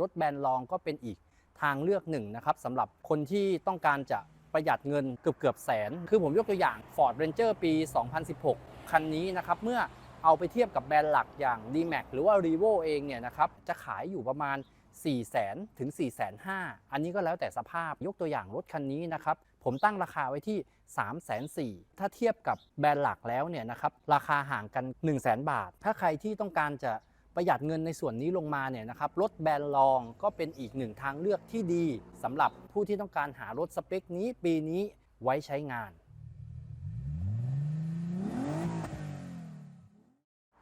รถแบรนด์รองก็เป็นอีกทางเลือกหนึ่งนะครับสำหรับคนที่ต้องการจะประหยัดเงินเกือบเกือบแสน คือผมยกตัวอย่าง Ford Ranger ปี 2016 คันนี้นะครับเมื่อเอาไปเทียบกับแบรนด์หลักอย่าง D-Max หรือว่า Revo เองเนี่ยนะครับจะขายอยู่ประมาณ 4 0 0 0 0 0ถึง 4 5 0 0 0อันนี้ก็แล้วแต่สภาพยกตัวอย่างรถคันนี้นะครับผมตั้งราคาไว้ที่ 3 4 0 0 0ถ้าเทียบกับแบรนด์หลักแล้วเนี่ยนะครับราคาห่างกัน 1 0 0 0 0 0 บาท ถ้าใครที่ต้องการจะ ประหยัดเงินในส่วนนี้ลงมาเนี่ยนะครับรถแบรนด์รองก็เป็นอีกหนึ่งทางเลือกที่ดีสำหรับผู้ที่ต้องการหารถสเปคนี้ปีนี้ไว้ใช้งาน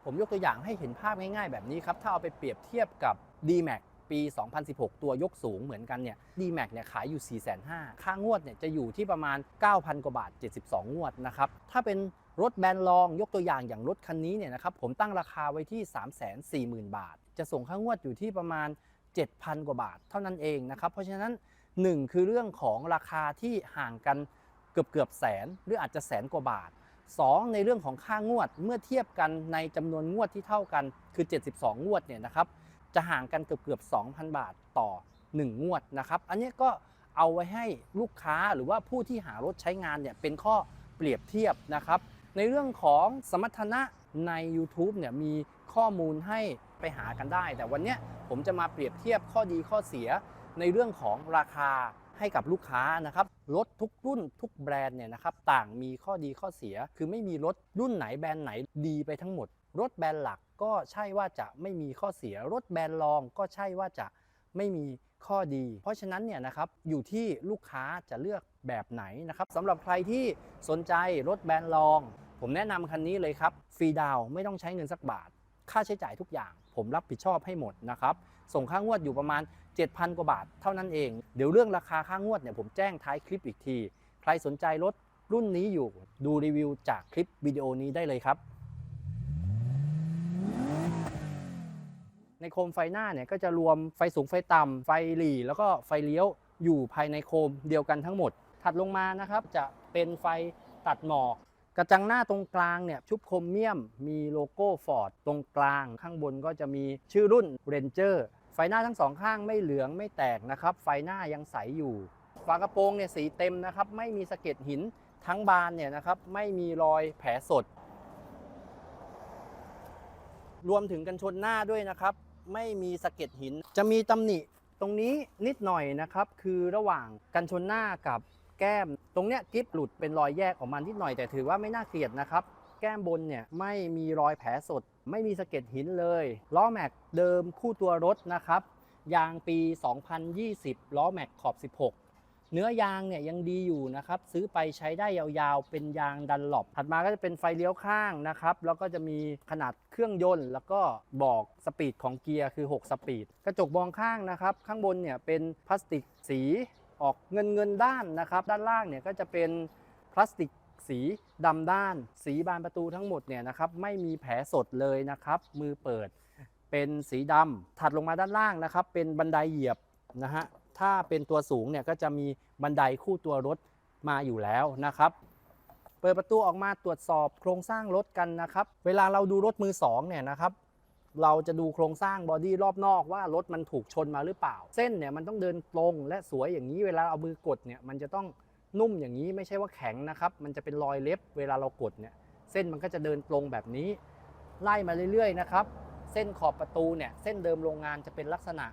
ผมยกตัวอย่างให้เห็นภาพง่ายๆแบบนี้ครับ ถ้าเอาไปเปรียบเทียบกับ D-Max ปี 2016 ตัวยกสูงเหมือนกันเนี่ย D-Max เนี่ยขายอยู่ 4 5 0 0 0ค่างวดเนี่ยจะอยู่ที่ประมาณ 9,000 กว่าบาท 72 งวดนะครับ ถ้าเป็น รถแบรนด์รองยกตัวอย่างอย่างรถคันนี้เนี่ยนะครับผมตั้งราคาไว้ที่ 340,000 บาท จะส่งค่างวดอยู่ที่ประมาณ 7,000 กว่าบาทเท่านั้นเองนะครับ เพราะฉะนั้น 1 คือเรื่องของราคาที่ห่างกันเกือบเกือบแสนหรืออาจจะแสนกว่าบาท 2 ในเรื่องของค่างวดเมื่อเทียบกันในจำนวนงวดที่เท่ากันคือ 72 งวดเนี่ยนะครับจะห่างกันเกือบเกือบ 2,000 บาทต่อ 1 งวดนะครับ อันนี้ก็เอาไว้ให้ลูกค้าหรือว่าผู้ที่หารถใช้งานเนี่ยเป็นข้อเปรียบเทียบนะครับ ในเรื่องของสมรรถนะใน YouTube เนี่ยมีข้อมูลให้ไปหากันได้ แต่วันนี้ผมจะมาเปรียบเทียบข้อดีข้อเสีย ในเรื่องของราคาให้กับลูกค้านะครับรถทุกรุ่นทุกแบรนด์เนี่ยนะครับต่างมีข้อดีข้อเสีย คือไม่มีรถรุ่นไหนแบรนด์ไหนดีไปทั้งหมด รถแบรนด์หลักก็ใช่ว่าจะไม่มีข้อเสีย รถแบรนด์รองก็ใช่ว่าจะไม่มีข้อดี เพราะฉะนั้นเนี่ยนะครับอยู่ที่ลูกค้าจะเลือก แบบไหนนะครับสำหรับใครที่สนใจรถแบรนด์รอง ผมแนะนำคันนี้เลยครับฟรีดาวไม่ต้องใช้เงินสักบาท ค่าใช้จ่ายทุกอย่าง ผมรับผิดชอบให้หมดนะครับส่งค่างวดอยู่ประมาณ 7,000 กว่าบาทเท่านั้นเอง เดี๋ยวเรื่องราคาค่างวดเนี่ยผมแจ้งท้ายคลิปอีกที ใครสนใจรถรุ่นนี้อยู่ดูรีวิวจากคลิปวิดีโอนี้ได้เลยครับ ในโคมไฟหน้าเนี่ยก็จะรวมไฟสูงไฟต่ำไฟหลีแล้วก็ไฟเลี้ยวอยู่ภายในโคมเดียวกันทั้งหมด ถัดลงมานะครับจะเป็นไฟตัดหมอก กระจังหน้าตรงกลางเนี่ยชุบโครเมียม มีโลโก้ฟอร์ดตรงกลาง ข้างบนก็จะมีชื่อรุ่น Ranger ไฟหน้าทั้งสองข้างไม่เหลืองไม่แตกนะครับ ไฟหน้ายังใสอยู่ฝากระโปรงเนี่ยสีเต็มนะครับ ไม่มีสะเก็ดหินทั้งบานเนี่ยนะครับ ไม่มีรอยแผลสด รวมถึงกันชนหน้าด้วยนะครับ ไม่มีสะเก็ดหิน จะมีตำหนิตรงนี้นิดหน่อยนะครับ คือระหว่างกันชนหน้ากับ แก้ม ตรงเนี้ยกิ๊บหลุดเป็นรอยแยกออกมานิดหน่อยแต่ถือว่าไม่น่าเกลียดนะครับ แก้มบนเนี่ยไม่มีรอยแผลสด ไม่มีสะเก็ดหินเลยล้อแม็กเดิมคู่ตัวรถนะครับยางปี 2020 ล้อแม็กขอบ 16 เนื้อยางเนี่ยยังดีอยู่นะครับ ซื้อไปใช้ได้ยาวๆ เป็นยางดันหลบถัดมาก็จะเป็นไฟเลี้ยวข้างนะครับ แล้วก็จะมีขนาดเครื่องยนต์ แล้วก็บอกสปีดของเกียร์คือ 6 สปีด กระจกมองข้างนะครับ ข้างบนเนี่ยเป็นพลาสติกสี ออกเงินเงินด้านนะครับ ด้านล่างเนี่ยก็จะเป็นพลาสติกสีดำด้าน สีบานประตูทั้งหมดเนี่ยนะครับไม่มีแผลสดเลยนะครับ มือเปิดเป็นสีดำถัดลงมาด้านล่างนะครับ เป็นบันไดเหยียบนะฮะถ้าเป็นตัวสูงเนี่ยก็จะมีบันไดคู่ตัวรถมาอยู่แล้วนะครับ เปิดประตูออกมาตรวจสอบโครงสร้างรถกันนะครับ เวลาเราดูรถมือสองเนี่ยนะครับ เราจะดูโครงสร้างบอดี้รอบนอกว่ารถมันถูกชนมาหรือเปล่า เส้นเนี่ยมันต้องเดินตรงและสวยอย่างนี้เวลาเอามือกดเนี่ยมันจะต้องนุ่มอย่างนี้ไม่ใช่ว่าแข็งนะครับ มันจะเป็นรอยเล็บเวลาเรากดเนี่ยเส้นมันก็จะเดินตรงแบบนี้ ไล่มาเรื่อยๆนะครับ เส้นขอบประตูเนี่ยเส้นเดิมโรงงานจะเป็นลักษณะ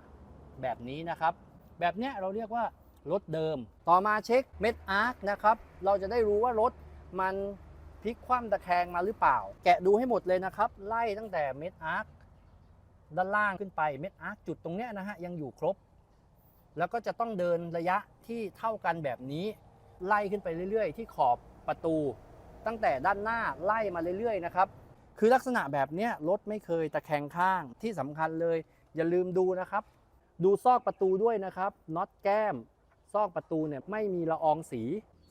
แบบนี้นะครับ แบบเนี้ยเราเรียกว่ารถเดิม ต่อมาเช็คเม็ดอาร์คนะครับ เราจะได้รู้ว่ารถมันพลิกคว่ำตะแคงมาหรือเปล่า แกะดูให้หมดเลยนะครับ ไล่ตั้งแต่เม็ดอาร์ค ด้านล่างขึ้นไปเม็ดอาร์คจุดตรงเนี้ยนะฮะยังอยู่ครบ แล้วก็จะต้องเดินระยะที่เท่ากันแบบนี้ ไล่ขึ้นไปเรื่อย ๆ ที่ขอบประตู ตั้งแต่ด้านหน้าไล่มาเรื่อยๆนะครับคือลักษณะแบบเนี้ยรถไม่เคยตะแคงข้างที่สำคัญเลย อย่าลืมดูนะครับ ดูซอกประตูด้วยนะครับน็อตแก้ม ซอกประตูเนี่ยไม่มีละอองสี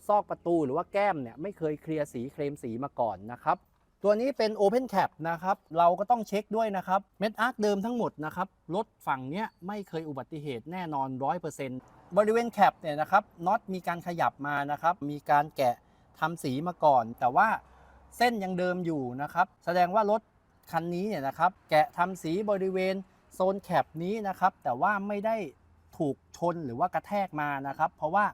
ซอกประตูหรือว่าแก้มเนี่ยไม่เคยเคลียร์สีเคลมสีมาก่อนนะครับ ตัวนี้เป็น Open Cap นะครับ เราก็ต้องเช็คด้วยนะครับ เม็ดอาร์คเดิมทั้งหมดนะครับ รถฝั่งเนี้ยไม่เคยอุบัติเหตุแน่นอน 100%บริเวณแคปเนี่ยนะครับน็อตมีการขยับมานะครับ มีการแกะทำสีมาก่อน แต่ว่าเส้นยังเดิมอยู่นะครับ แสดงว่ารถคันนี้เนี่ยนะครับแกะทำสีบริเวณโซนแคปนี้นะครับ แต่ว่าไม่ได้ถูกชนหรือว่ากระแทกมานะครับ เพราะว่า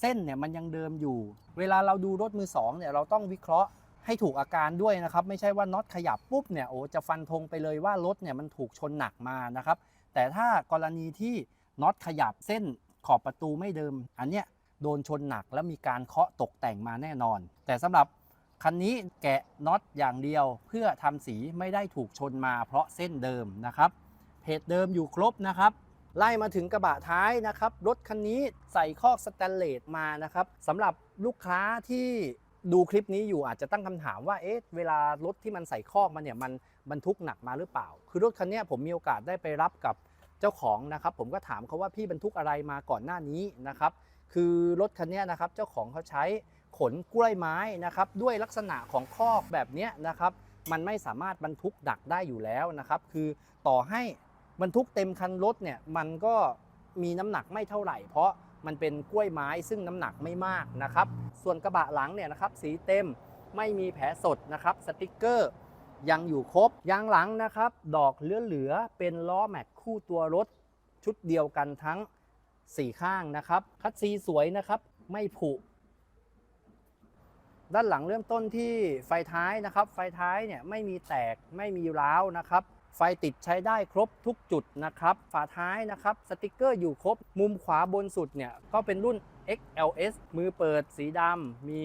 เส้นเนี่ยมันยังเดิมอยู่ เวลาเราดูรถมือสองเนี่ยเราต้องวิเคราะห์ ให้ถูกอาการด้วยนะครับ ไม่ใช่ว่าน็อตขยับปุ๊บเนี่ยโอ้จะฟันธงไปเลยว่ารถเนี่ยมันถูกชนหนักมานะครับ แต่ถ้ากรณีที่น็อตขยับเส้นขอบประตูไม่เดิม อันเนี้ยโดนชนหนักแล้วมีการเคาะตกแต่งมาแน่นอน แต่สำหรับคันนี้แกะน็อตอย่างเดียว เพื่อทำสีไม่ได้ถูกชนมาเพราะเส้นเดิมนะครับเพจเดิมอยู่ครบนะครับไล่มาถึงกระบะท้ายนะครับ รถคันนี้ใส่คอกสแตนเลสมานะครับสำหรับลูกค้าที่ ดูคลิปนี้อยู่อาจจะตั้งคำถามว่าเอ๊ะเวลารถที่มันใส่คอกมาเนี่ยมันบรรทุกหนักมาหรือเปล่า คือรถคันนี้ผมมีโอกาสได้ไปรับกับเจ้าของนะครับ ผมก็ถามเขาว่าพี่บรรทุกอะไรมาก่อนหน้านี้นะครับคือรถคันนี้นะครับเจ้าของเขาใช้ขนกล้วยไม้นะครับด้วยลักษณะของคอกแบบนี้นะครับมันไม่สามารถบรรทุกดักได้อยู่แล้วนะครับคือต่อให้บรรทุกเต็มคันรถเนี่ยมันก็มีน้ำหนักไม่เท่าไหร่ เพราะ มันเป็นกล้วยไม้ซึ่งน้ำหนักไม่มากนะครับ ส่วนกระบะหลังเนี่ยนะครับสีเต็มไม่มีแผลสดนะครับสติกเกอร์ยังอยู่ครบยางหลังนะครับ ดอกเหลือๆเป็นล้อแม็กคู่ตัวรถชุดเดียวกันทั้ง 4 ข้างนะครับ คัดซีสวยนะครับไม่ผุ ด้านหลังเริ่มต้นที่ไฟท้ายนะครับ ไฟท้ายเนี่ยไม่มีแตกไม่มีร้าวนะครับ ไฟติดใช้ได้ครบทุกจุดนะครับ ฝาท้ายนะครับสติกเกอร์อยู่ครบ มุมขวาบนสุดเนี่ยก็เป็นรุ่น XLS มือเปิดสีดำมี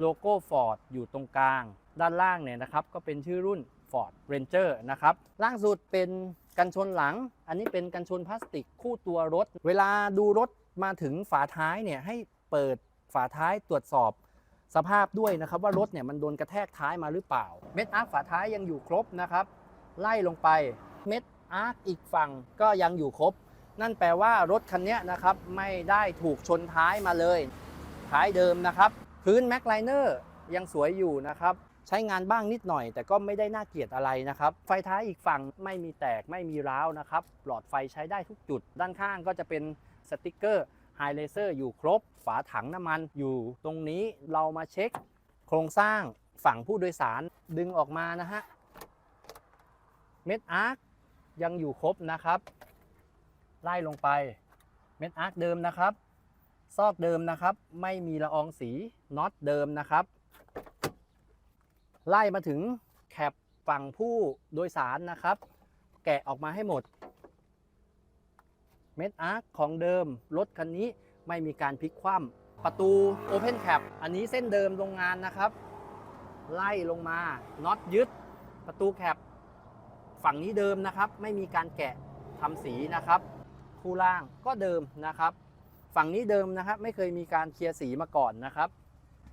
โลโก้ Ford อยู่ตรงกลาง ด้านล่างเนี่ยนะครับก็เป็นชื่อรุ่น Ford Ranger นะครับล่างสุดเป็นกันชนหลัง อันนี้เป็นกันชนพลาสติกคู่ตัวรถ เวลาดูรถมาถึงฝาท้ายเนี่ยให้เปิดฝาท้ายตรวจสอบสภาพด้วยนะครับว่ารถเนี่ยมันโดนกระแทกท้ายมาหรือเปล่า เม็ดอาร์ฝาท้ายยังอยู่ครบนะครับ ไล่ลงไปเม็ดอาร์คอีกฝั่งก็ยังอยู่ครบ นั่นแปลว่ารถคันนี้นะครับไม่ได้ถูกชนท้ายมาเลยท้ายเดิมนะครับ พื้นแม็กไลเนอร์ยังสวยอยู่นะครับใช้งานบ้างนิดหน่อย แต่ก็ไม่ได้น่าเกลียดอะไรนะครับ ไฟท้ายอีกฝั่งไม่มีแตกไม่มีร้าวนะครับ หลอดไฟใช้ได้ทุกจุด ด้านข้างก็จะเป็นสติกเกอร์ไฮเลเซอร์อยู่ครบ ฝาถังน้ำมันอยู่ตรงนี้เรามาเช็ค โครงสร้างฝั่งผู้โดยสารดึงออกมานะฮะ เม็ดอาร์คยังอยู่ครบนะครับ ไล่ลงไปเม็ดอาร์คเดิมนะครับ ซอกเดิมนะครับ ไม่มีละอองสีน็อตเดิมนะครับ ไล่มาถึงแคปฝั่งผู้โดยสารนะครับ แกะออกมาให้หมด เม็ดอาร์คของเดิมรถคันนี้ไม่มีการพลิกคว่ำประตู Open Cap อันนี้เส้นเดิมโรงงานนะครับ ไล่ลงมาน็อตยึดประตูแคป ฝั่งนี้เดิมนะครับ ไม่มีการแกะทำสีนะครับ คู่ล่างก็เดิมนะครับ ฝั่งนี้เดิมนะครับ ไม่เคยมีการเคลียร์สีมาก่อนนะครับ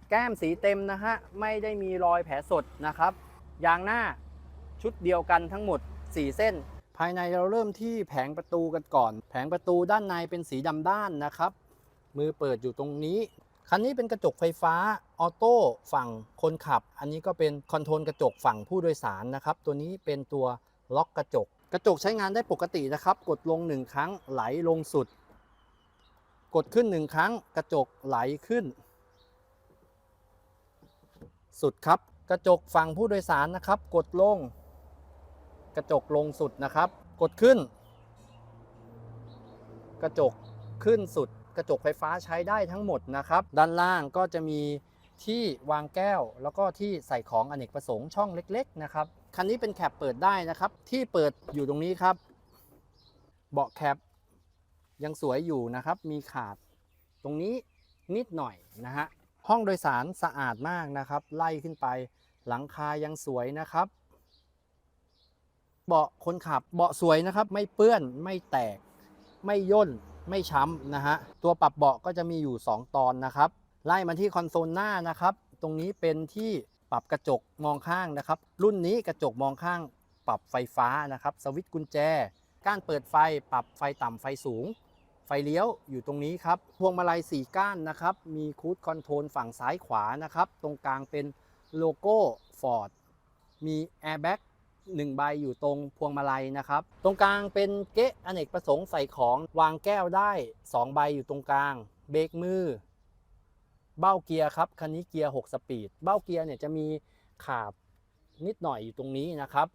แก้มสีเต็มนะฮะไม่ได้มีรอยแผลสดนะครับยางหน้าชุดเดียวกันทั้งหมด 4 เส้น ภายในเราเริ่มที่แผงประตูกันก่อน แผงประตูด้านในเป็นสีดำด้านนะครับ มือเปิดอยู่ตรงนี้ คันนี้เป็นกระจกไฟฟ้าออโต้ฝั่งคนขับ อันนี้ก็เป็นคอนโทรลกระจกฝั่งผู้โดยสารนะครับ ตัวนี้เป็นตัว ล็อกกระจก กระจกใช้งานได้ปกตินะครับ กดลง 1 ครั้งไหลลงสุด กดขึ้น 1 ครั้ง กระจกไหลขึ้น สุดครับ กระจกฝั่งผู้โดยสารนะครับ กดลง กระจกลงสุดนะครับ กดขึ้น กระจกขึ้นสุด กระจกไฟฟ้าใช้ได้ทั้งหมดนะครับ ด้านล่างก็จะมีที่วางแก้ว แล้วก็ที่ใส่ของอเนกประสงค์ช่องเล็ก ๆ นะครับ คันนี้เป็นแคปเปิดได้นะครับ ที่เปิดอยู่ตรงนี้ครับ เบาะแคปยังสวยอยู่นะครับ มีขาดตรงนี้นิดหน่อยนะฮะ ห้องโดยสารสะอาดมากนะครับ ไล่ขึ้นไปหลังคายังสวยนะครับ เบาะคนขับเบาะสวยนะครับ ไม่เปื้อนไม่แตก ไม่ย่นไม่ช้ำนะฮะ ตัวปรับเบาะก็จะมีอยู่ 2 ตอนนะครับ ไล่มาที่คอนโซลหน้านะครับ ตรงนี้เป็นที่ ปรับกระจกมองข้างนะครับ รุ่นนี้กระจกมองข้าง ปรับไฟฟ้านะครับ สวิตช์กุญแจ ก้านเปิดไฟ ปรับไฟต่ำไฟสูง ไฟเลี้ยวอยู่ตรงนี้ครับ พวงมาลัย4ก้านนะครับ มีคูดคอนโทรลฝั่งซ้ายขวานะครับ ตรงกลางเป็นโลโก้ Ford มีแอร์แบ็กหนึ่งใบอยู่ตรงพวงมาลัยนะครับ ตรงกลางเป็นเก๊ะอเนกประสงค์ใส่ของ วางแก้วได้ 2 ใบอยู่ตรงกลาง เบรกมือ เบ้าเกียร์ครับคันนี้เกียร์6สปีด เบ้าเกียร์เนี่ยจะมีขาบนิดหน่อยอยู่ตรงนี้นะครับ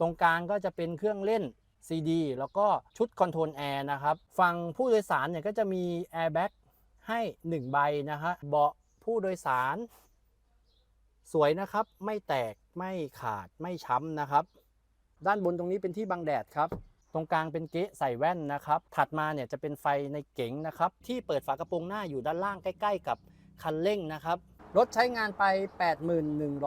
ตรงกลางก็จะเป็นเครื่องเล่น CD แล้วก็ชุดคอนโทรลแอร์นะครับ ฝั่งผู้โดยสารเนี่ยก็จะมีแอร์แบ็กให้ 1 ใบนะฮะเบาะผู้โดยสาร สวยนะครับ ไม่แตกไม่ขาดไม่ช้ำนะครับ ด้านบนตรงนี้เป็นที่บังแดดครับ ตรงกลางเป็นเก๊ะใส่แว่นนะครับ ถัดมาเนี่ยจะเป็นไฟในเก๋งนะครับ ที่เปิดฝากระโปรงหน้าอยู่ด้านล่างใกล้ ๆ กับ คันเร่งนะครับ รถใช้งานไป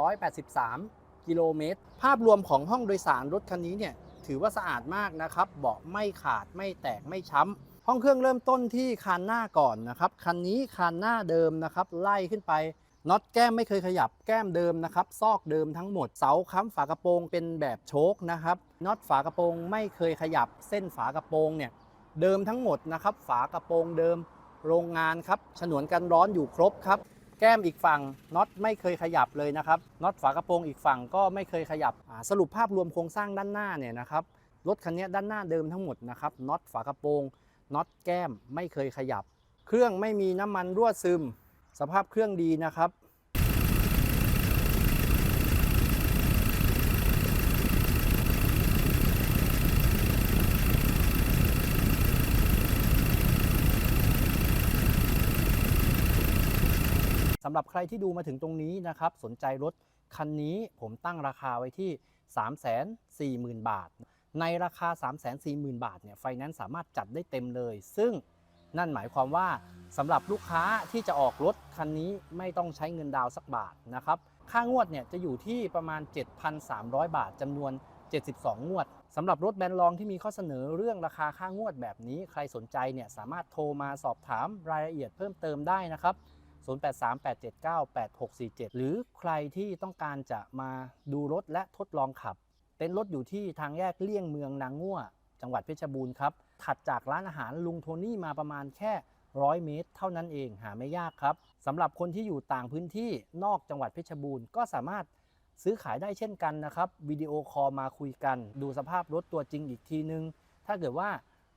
81,183 กิโลเมตร ภาพรวมของห้องโดยสารรถคันนี้เนี่ยถือว่าสะอาดมากนะครับ เบาะไม่ขาดไม่แตกไม่ช้ำ ห้องเครื่องเริ่มต้นที่คานหน้าก่อนนะครับ คันนี้คานหน้าเดิมนะครับ ไล่ขึ้นไปน็อตแก้มไม่เคยขยับแก้มเดิมนะครับ ซอกเดิมทั้งหมดเสาค้ำฝากระโปรงเป็นแบบโชคนะครับน็อตฝากระโปรงไม่เคยขยับ เส้นฝากระโปรงเนี่ยเดิมทั้งหมดนะครับ ฝากระโปรงเดิม โรงงานครับ ฉนวนกันร้อนอยู่ครบครับ แก้มอีกฝั่งน็อตไม่เคยขยับเลยนะครับ น็อตฝากระโปรงอีกฝั่งก็ไม่เคยขยับ สรุปภาพรวมโครงสร้างด้านหน้าเนี่ยนะครับ รถคันนี้ด้านหน้าเดิมทั้งหมดนะครับ น็อตฝากระโปรง น็อตแก้มไม่เคยขยับ เครื่องไม่มีน้ำมันรั่วซึม สภาพเครื่องดีนะครับ สำหรับใครที่ดูมาถึงตรงนี้นะครับ สนใจรถคันนี้ผมตั้งราคาไว้ที่ 340,000 บาท ในราคา 340,000 บาทเนี่ยไฟแนนซ์สามารถจัดได้เต็มเลย ซึ่งนั่นหมายความว่าสำหรับลูกค้าที่จะออกรถคันนี้ไม่ต้องใช้เงินดาวสักบาทนะครับ ค่างวดเนี่ยจะอยู่ที่ประมาณ 7,300 บาทจำนวน 72 งวดสำหรับรถแบรนด์รองที่มีข้อเสนอเรื่องราคาค่างวดแบบนี้ ใครสนใจเนี่ยสามารถโทรมาสอบถามรายละเอียดเพิ่มเติมได้นะครับ 0838798647 หรือใครที่ต้องการจะมาดูรถและทดลองขับ เต็นท์รถอยู่ที่ทางแยกเลี่ยงเมืองนางง่ว จังหวัดเพชรบูรณ์ครับ ถัดจากร้านอาหารลุงโทนี่มาประมาณแค่100เมตร เท่านั้นเองหาไม่ยากครับสำหรับคนที่อยู่ต่างพื้นที่นอกจังหวัดเพชรบูรณ์ก็สามารถซื้อขายได้เช่นกันนะครับวิดีโอคอลมาคุยกัน ดูสภาพรถตัวจริงอีกทีนึง ถ้าเกิดว่า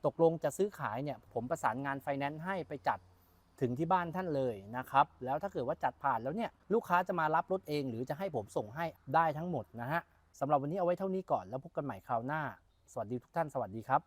ตกลงจะซื้อขายเนี่ยผมประสานงานไฟแนนซ์ให้ไปจัด ถึงที่บ้านท่านเลยนะครับ แล้วถ้าเกิดว่าจัดผ่านแล้วเนี่ยลูกค้าจะมารับรถเอง หรือจะให้ผมส่งให้ได้ทั้งหมดนะฮะสำหรับวันนี้เอาไว้เท่านี้ก่อนแล้วพบกันใหม่คราวหน้า สวัสดีทุกท่านสวัสดีครับ